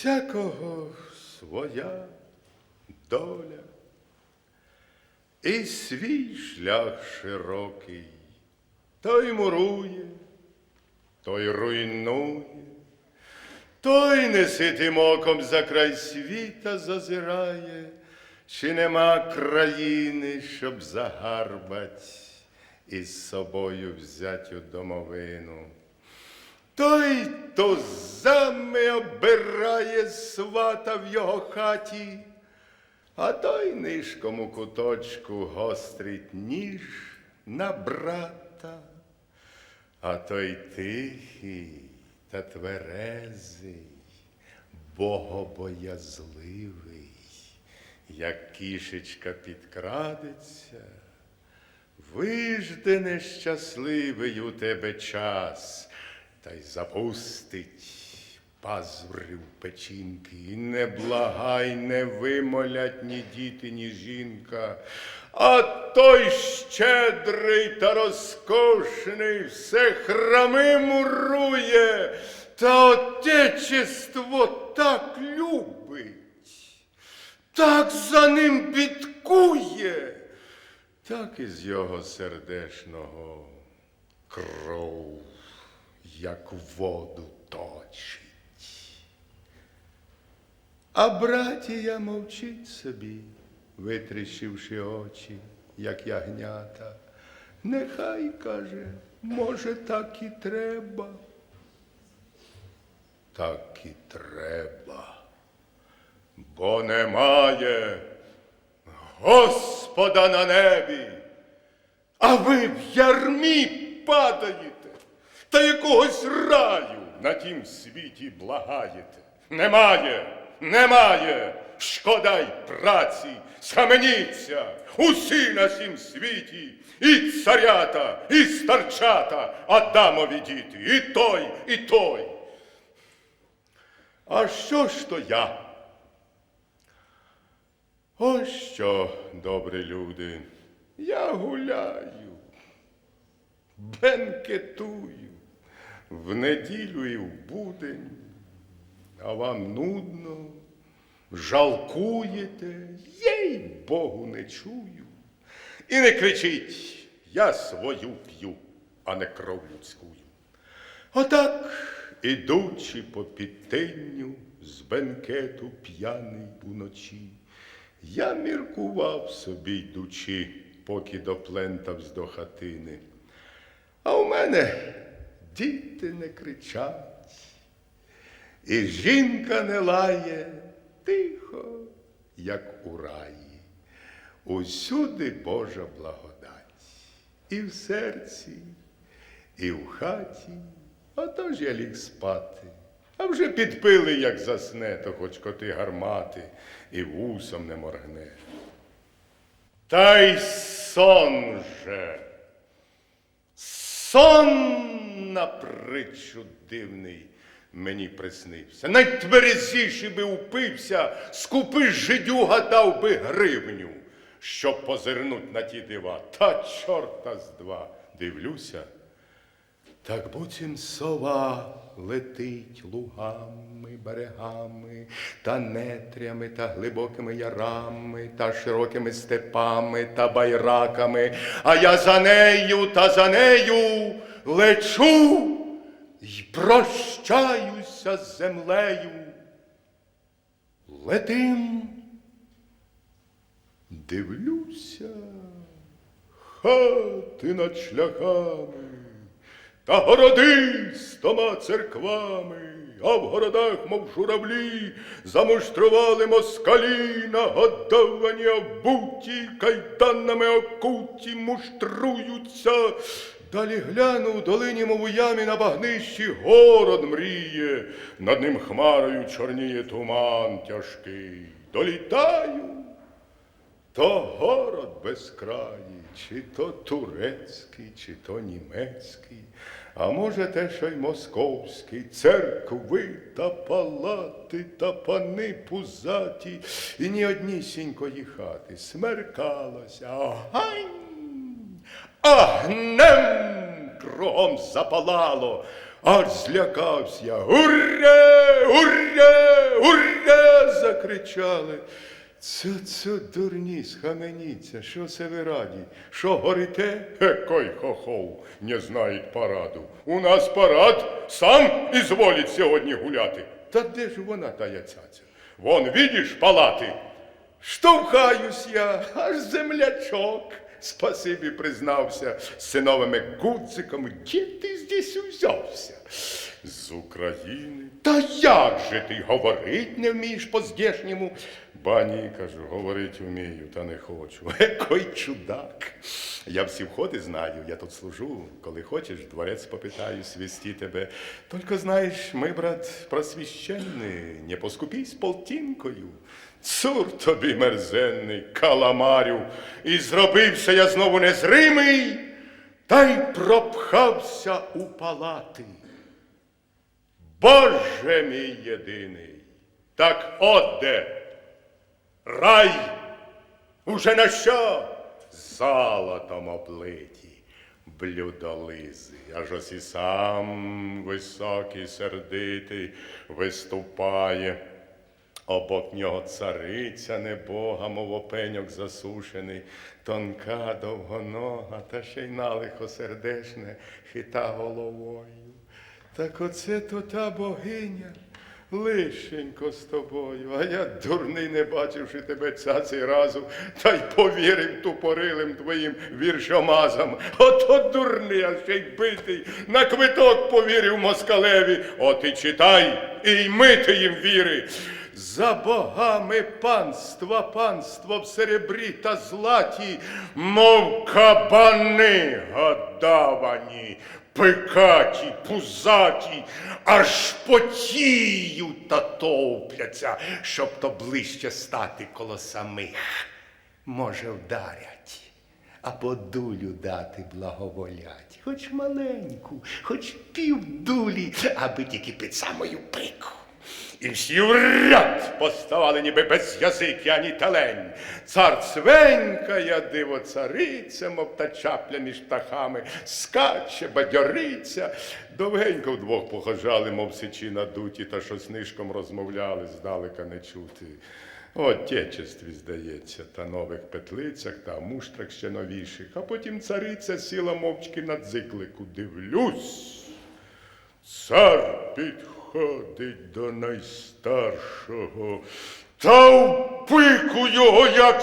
всякого своя доля, і свій шлях широкий, той мурує, той руйнує, той неситим оком за край світа зазирає, чи нема країни, щоб загарбать із собою взятю домовину. Той то зами обирає свата в його хаті, а той нишком у куточку гострить ніж на брата, а той тихий та тверезий, богобоязливий, як кішечка підкрадеться. Вижде нещасливий у тебе час, та й запустить пазури в печінки, і не благай, не вимолять ні діти, ні жінка. А той щедрий та розкошений все храми мурує, та отечество так любить, так за ним бідкує так із його сердешного кров, як воду точить. А братія мовчить собі, витріщивши очі, як ягнята. Нехай каже, може, так і треба. Так і треба, бо немає Господа на небі, а ви в ярмі падаєте та якогось раю на тім світі благаєте. Немає, немає, шкода й праці, схаменіться, усі на сім світі, і царята, і старчата, Адамові діти, і той, і той. А що ж то я? Ось що, добрі люди, я гуляю, бенкетую в неділю і в будень, а вам нудно, жалкуєте, їй Богу не чую. І не кричіть, я свою п'ю, а не кров людськую. Отак, ідучи по підтинню з бенкету п'яний уночі, я міркував собі, йдучи, поки доплентавсь до хатини. А у мене діти не кричать, і жінка не лає тихо, як у раї. Усюди Божа благодать, і в серці, і в хаті. Отож я ліг спати. А вже підпили, як засне, то хоч коти гармати і вусом не моргне. Та й сон же, сон на притчу дивний мені приснився. Найтверезіший би упився, скупи жидюга дав би гривню, щоб позирнуть на ті дива. Та чорта з два дивлюся. Так буцім сова летить лугами, берегами, та нетрями, та глибокими ярами, та широкими степами, та байраками, а я за нею та за нею лечу й прощаюся з землею. Летим, дивлюся, хати над шляхами та городи з тома церквами, а в городах, мов журавлі, замуштрували москалі, нагодовані обуті, кайданами окуті, муштруються. Далі гляну в долині, мов у ямі на багнищі, город мріє, над ним хмарою чорніє туман тяжкий. Долітаю, то город безкраїй, чи то турецький, чи то німецький, а може те, що й московський, церкви та палати та пани пузаті, і ні однісінької хати смеркалося. Агань! Агнем кругом запалало, аж злякався. Уре, уре, закричали. Це це дурні, схаменіться, що це ви раді? Що горите? Екой хохов, не знають параду. У нас парад, сам ізволить сьогодні гуляти. Та де ж вона тая цяця? Вон, видиш, палати? Штовхаюсь я, аж землячок. Спасибі признався з синовими гудзиками. Де ти здесь узявся? З України. Та як же ти говорить не вмієш по-здешньому? Ба ні, кажу, говорить вмію, та не хочу. Екой чудак. Я всі входи знаю, я тут служу. Коли хочеш, дворець попитаю, свісті тебе. Тільки знаєш, ми, брат, просвіщенний, не поскупись полтинкою. Цур тобі мерзенний, каламарю, і зробився я знову незримий, та й пропхався у палати. Боже мій єдиний, так от де рай уже на що? Золотом облиті блюдолизи, аж ось і сам високий, сердитий виступає. Обок нього цариця небога, мов опеньок засушений, тонка, довгонога, та ще й налихо сердешне хита головою. Так оце то та богиня, лишенько з тобою, а я дурний, не бачивши тебе цяцей разу, та й повірив тупорилим твоїм віршомазам. Ото дурний, а ще й битий, на квиток повірив москалеві. От і читай, і йми ти їм віри. За богами панства, панство в серебрі та златі, мов кабани гадавані, пикаті, пузаті, аж потіють та товпляться, щоб то ближче стати коло самих. Може, вдарять, або дулю дати благоволять, хоч маленьку, хоч півдулі, аби тільки під самою пику. І всі в поставали, ніби без язики, ані телень. Цар цвенькає, диво цариця, мов та чапля між птахами, скаче, бадьориться. Довгенько вдвох похожали, мов сичі надуті, та щось нишком розмовляли, здалека не чути. Отечестві, здається, та нових петлицях та муштрах ще новіших. А потім цариця сіла мовчки на дзиклику. Дивлюсь. Цар підходить до найстаршого, та в пику його як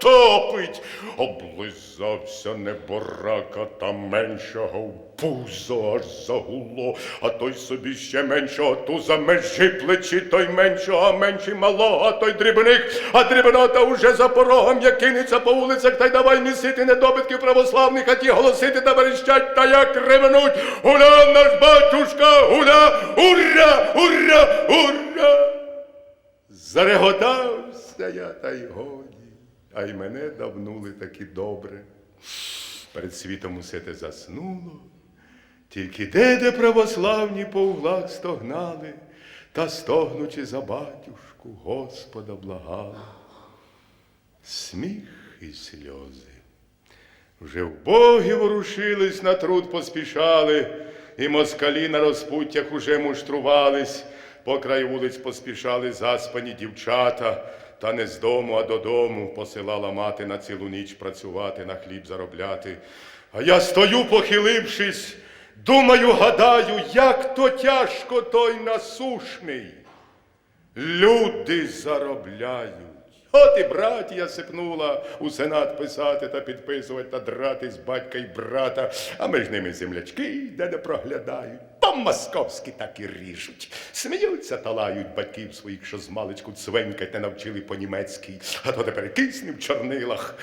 затопить. Облизався неборака та меншого в пузо аж загуло, а той собі ще меншого туза межі плечі, той меншого, а менший малого, а той дрібник, а дрібнота уже за порогом, як кинеться по вулицях, та й давай місити недобитків православних, а ті голосити та верещать, та як ревенуть. Гуля наш батюшка, гуля, ура, ура, ура. Зареготався я, та й годі, а й мене давнули таки добре. Перед світом усе те заснуло, тільки де, де православні по углах стогнали, та стогнучи за батюшку, Господа благали. Сміх і сльози. Вже в боги ворушились, на труд поспішали, і москалі на розпуттях уже муштрувались, по край вулиць поспішали заспані дівчата, та не з дому, а додому посилала мати на цілу ніч працювати, на хліб заробляти. А я стою, похилившись, думаю, гадаю, як то тяжко той насушний. Люди заробляють. От і братія сипнула у сенат писати та підписувати та дратись батька й брата, а між ними землячки де не проглядають. Там московські так і ріжуть. Сміються та лають батьків своїх, що з маличку цвенькать не навчили по-німецьки, а то тепер кисне в чорнилах.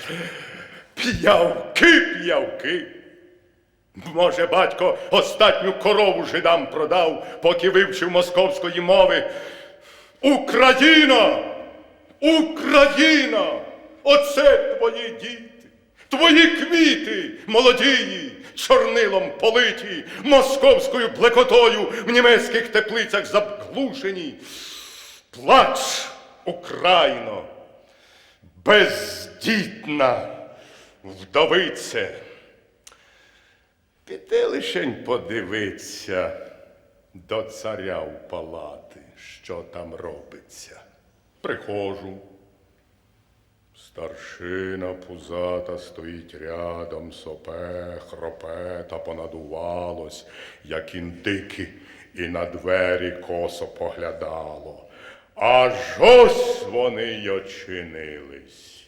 П'явки, п'явки. Може, батько останню корову жидам продав, поки вивчив московської мови. Україна! Україна! Оце твої діти, твої квіти молодії, чорнилом политі, московською блекотою в німецьких теплицях заглушені. Плач, Україно, бездітна вдовице. Піди лишень подивиться до царя в палати, що там робиться. Приходжу. Старшина пузата стоїть рядом, сопе, хропе та понадувалось, як індики, і на двері косо поглядало. Аж ось вони й очинились.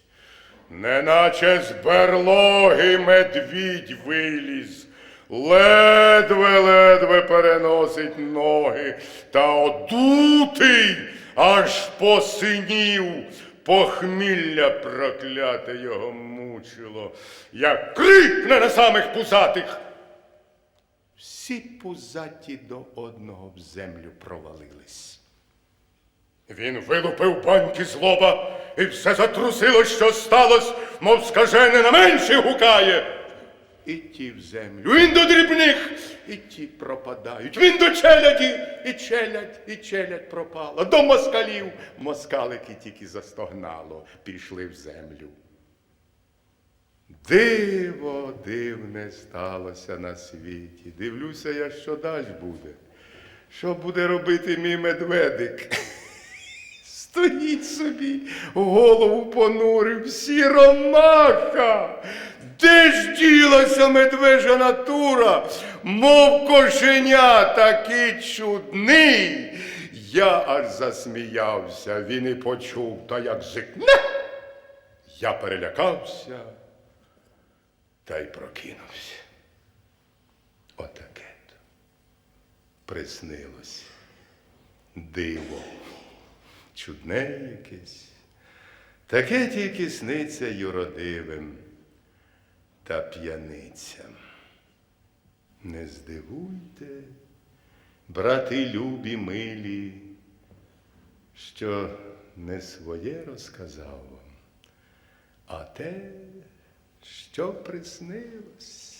Неначе з берлоги медвідь виліз, ледве-ледве переносить ноги, та одутий аж посинів, похмілля прокляте його мучило, як крикне на самих пузатих. Всі пузаті до одного в землю провалились. Він вилупив баньки з лоба, і все затрусило, що сталося, мов скажене на менше гукає. І ті в землю, він до дрібних, і ті пропадають. Він до челяді, і челядь, і челядь пропала. До москалів москалики тільки застогнало, пішли в землю. Диво дивне сталося на світі. Дивлюся я, що далі буде. Що буде робити мій медведик? Стоїть собі, голову понурив, сіромаха. Де ж ділася медвежа натура, мов кошеня такий чудний. Я аж засміявся, він і почув, та як зикне. Я перелякався та й прокинувся. Отаке то приснилось. Диво, чудне якесь. Таке тільки сниться юродивим та п'яниця. Не здивуйте, брати любі милі, що не своє розказав вам, а те, що приснилось.